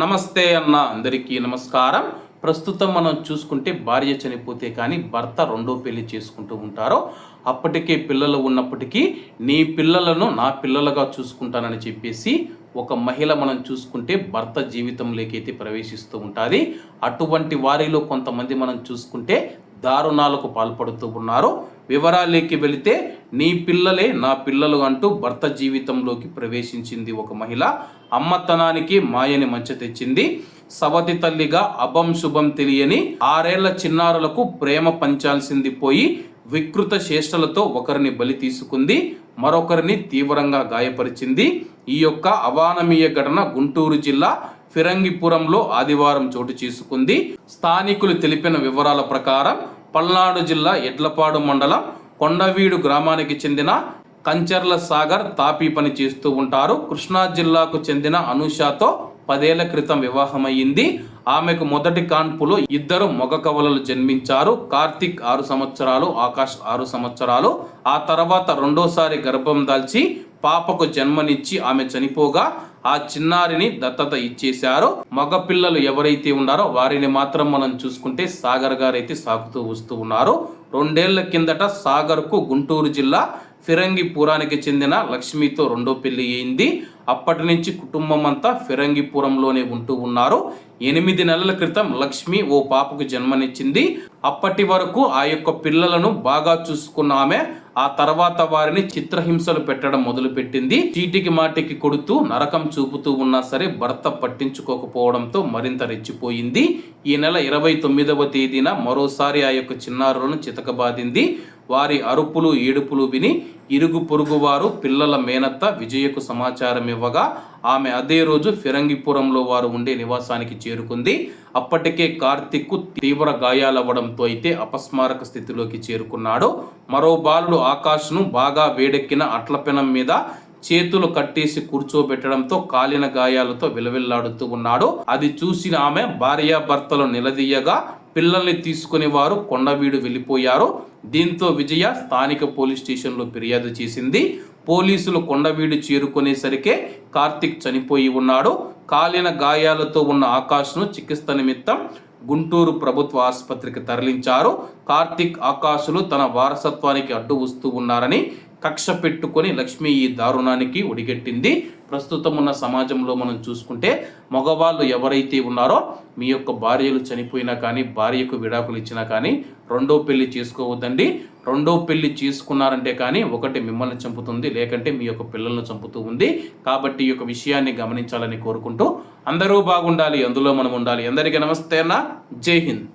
నమస్తే అన్న అందరికీ నమస్కారం. ప్రస్తుతం మనం చూసుకుంటే భార్య చనిపోతే కానీ భర్త రెండో పెళ్ళి చేసుకుంటూ ఉంటారో అప్పటికే పిల్లలు ఉన్నప్పటికీ నీ పిల్లలను నా పిల్లలుగా చూసుకుంటానని చెప్పేసి ఒక మహిళ మనం చూసుకుంటే భర్త జీవితంలోకైతే ప్రవేశిస్తూ ఉంటుంది. అటువంటి వారిలో కొంతమంది మనం చూసుకుంటే దారుణాలకు పాల్పడుతూ ఉన్నారు. వివరాలేకి వెళితే నీ పిల్లలే నా పిల్లలు అంటూ భర్త జీవితంలోకి ప్రవేశించింది ఒక మహిళ. అమ్మతనానికి మాయని మంచ తెచ్చింది. సవతి తల్లిగా అభం శుభం తెలియని ఆరేళ్ళ చిన్నారులకు ప్రేమ పంచాల్సింది పోయి వికృత చేష్టలతో ఒకరిని బలి తీసుకుంది మరొకరిని తీవ్రంగా గాయపరిచింది. ఈ యొక్క అవానమీయ ఘటన గుంటూరు జిల్లా ఫిరంగిపురంలో ఆదివారం చోటు చేసుకుంది. స్థానికులు తెలిపిన వివరాల ప్రకారం పల్నాడు జిల్లా ఎడ్లపాడు మండలం కొండవీడు గ్రామానికి చెందిన కంచర్ల సాగర్ తాపీ పని చేస్తూ ఉంటారు. కృష్ణా జిల్లాకు చెందిన అనుషాతో పదేళ్ళ క్రితం వివాహమయ్యింది. ఆమెకు మొదటి కాన్పులో ఇద్దరు మగ కవలలు జన్మించారు. కార్తిక్ ఆరు సంవత్సరాలు ఆకాష్ ఆరు సంవత్సరాలు. ఆ తర్వాత రెండోసారి గర్భం దాల్చి పాపకు జన్మనిచ్చి ఆమె చనిపోగా ఆ చిన్నారిని దత్తత ఇచ్చేశారు. మగపిల్లలు ఎవరైతే ఉన్నారో వారిని మాత్రం మనం చూసుకుంటే సాగర్ గారు అయితే సాగుతూ వస్తూ ఉన్నారు. రెండేళ్ళ కిందట సాగర్కు గుంటూరు జిల్లా ఫిరంగిపురానికి చెందిన లక్ష్మితో రెండో పెళ్ళి అయింది. అప్పటి నుంచి కుటుంబం అంతా ఫిరంగిపురంలోనే ఉంటూ ఉన్నారు. ఎనిమిది నెలల క్రితం లక్ష్మి ఓ పాపకు జన్మనిచ్చింది. అప్పటి వరకు ఆ యొక్క పిల్లలను బాగా చూసుకున్న ఆమె ఆ తర్వాత వారిని చిత్రహింసలు పెట్టడం మొదలుపెట్టింది. చీటికి మాటికి కొడుతూ నరకం చూపుతూ ఉన్నా సరే భర్త పట్టించుకోకపోవడంతో మరింత రెచ్చిపోయింది. ఈ నెల ఇరవై తొమ్మిదవ తేదీన మరోసారి ఆ యొక్క చిన్నారులను చితకబాదింది. వారి అరుపులు ఏడుపులు విని ఇరుగు పొరుగు వారు పిల్లల మేనత్త విజయకు సమాచారం ఇవ్వగా ఆమె అదే రోజు ఫిరంగిపురంలో వారు ఉండే నివాసానికి చేరుకుంది. అప్పటికే కార్తిక్కు తీవ్ర గాయాలవ్వడంతో అయితే అపస్మారక స్థితిలోకి చేరుకున్నాడు. మరో బాలుడు ఆకాష్ను బాగా వేడెక్కిన అట్ల పెనం మీద చేతులు కట్టేసి కూర్చోబెట్టడంతో కాలిన గాయాలతో విలవిల్లాడుతూ ఉన్నాడు. అది చూసిన ఆమె భార్యాభర్తలు నిలదీయగా పిల్లల్ని తీసుకుని వారు కొండవీడు వెళ్ళిపోయారు. దీంతో విజయ స్థానిక పోలీస్ స్టేషన్లో ఫిర్యాదు చేసింది. పోలీసులు కొండవీడు చేరుకునేసరికే కార్తిక్ చనిపోయి ఉన్నాడు. కాలిన గాయాలతో ఉన్న ఆకాష్ను చికిత్స నిమిత్తం గుంటూరు ప్రభుత్వ ఆసుపత్రికి తరలించారు. కార్తిక్ ఆకాశులు తన వారసత్వానికి అడ్డు వస్తూ ఉన్నారని కక్ష పెట్టుకొని లక్ష్మి ఈ దారుణానికి ఒడిగట్టింది. ప్రస్తుతం ఉన్న సమాజంలో మనం చూసుకుంటే మగవాళ్ళు ఎవరైతే ఉన్నారో మీ యొక్క భార్యలు చనిపోయినా కానీ భార్యకు విడాకులు ఇచ్చినా కానీ రెండో పెళ్ళి చేసుకోవద్దండి. రెండో పెళ్ళి చేసుకున్నారంటే కానీ ఒకటి మిమ్మల్ని చంపుతుంది లేకంటే మీ యొక్క పిల్లలను చంపుతూ ఉంది. కాబట్టి ఈ యొక్క విషయాన్ని గమనించాలని కోరుకుంటూ అందరూ బాగుండాలి అందులో మనం ఉండాలి. అందరికీ నమస్తే అన్న. జై హింద్.